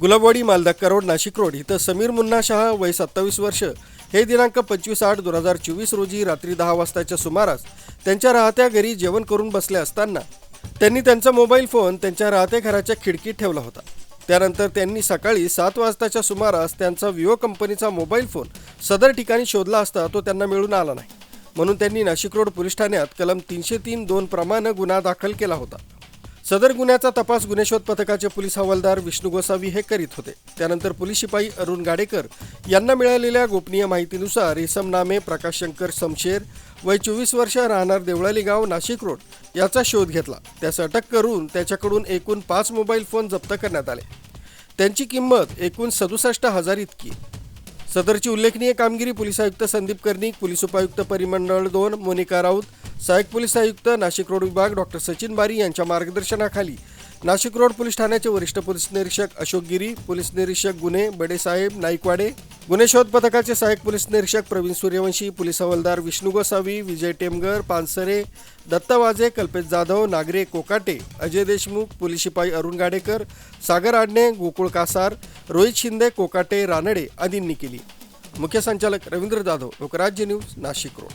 Gulabwadi Maldakka road Nashik road इथं समीर मुन्ना शहा वय सत्तावीस वर्ष. हे दिनांक पंचवीस आठ दोन हजार चोवीस रोजी रात्री दहा वाजताच्या सुमारास त्यांच्या राहत्या घरी जेवण करून बसले असताना त्यांनी त्यांचा मोबाईल फोन त्यांच्या राहत्या घराच्या खिडकीत ठेवला होता. त्यानंतर त्यांनी सकाळी सात वाजताच्या सुमारास त्यांचा विवो कंपनीचा मोबाईल फोन सदर ठिकाणी शोधला असता तो त्यांना मिळून आला नाही. म्हणून त्यांनी नाशिक रोड पोलीस ठाण्यात कलम तीनशे तीन दोन प्रमाणे गुन्हा दाखल केला होता. सदर गुन्ह्याचा तपास गुन्हेशोध पथकाचे पोलीस हवालदार विष्णू गोसावी हे करीत होते. त्यानंतर पोलीस शिपाई अरुण गाडेकर यांना मिळालेल्या गोपनीय माहितीनुसार इसम नामे प्रकाश शंकर समशेर वय चोवीस वर्ष राहणार देवळाली गाव नाशिक रोड याचा शोध घेतला. त्यास अटक करून त्याच्याकडून एकूण पाच मोबाईल फोन जप्त करण्यात आले. त्यांची किंमत एकूण सदुसष्ट हजार इतकी. सदरची उल्लेखनीय कामगिरी पोलीस आयुक्त संदीप कर्णिक पोलीस उपायुक्त परिमंडळ दोन मोनिका राऊत सहाय्यक पोलीस आयुक्त नाशिक रोड विभाग डॉक्टर सचिन बारी यांच्या मार्गदर्शनाखाली. नाशिक रोड पोलीस ठाण्याचे वरिष्ठ पोलीस निरीक्षक अशोक गिरी पोलीस निरीक्षक गुन्हे बडेसाहेब नाईकवाडे गुन्हे शोध पथकाचे सहाय्यक पोलीस निरीक्षक प्रवीण सूर्यवंशी पोलीस हवालदार विष्णू गोसावी विजय टेमगर पानसरे दत्ता वाजे कल्पेश जाधव नागरे कोकाटे अजय देशमुख पोलीस शिपाई अरुण गाडेकर सागर आडणे गोकुळ कासार रोहित शिंदे कोकाटे रानडे आदींनी केली. मुख्य संचालक रवींद्र जाधव लोकराज्य न्यूज नाशिक रोड.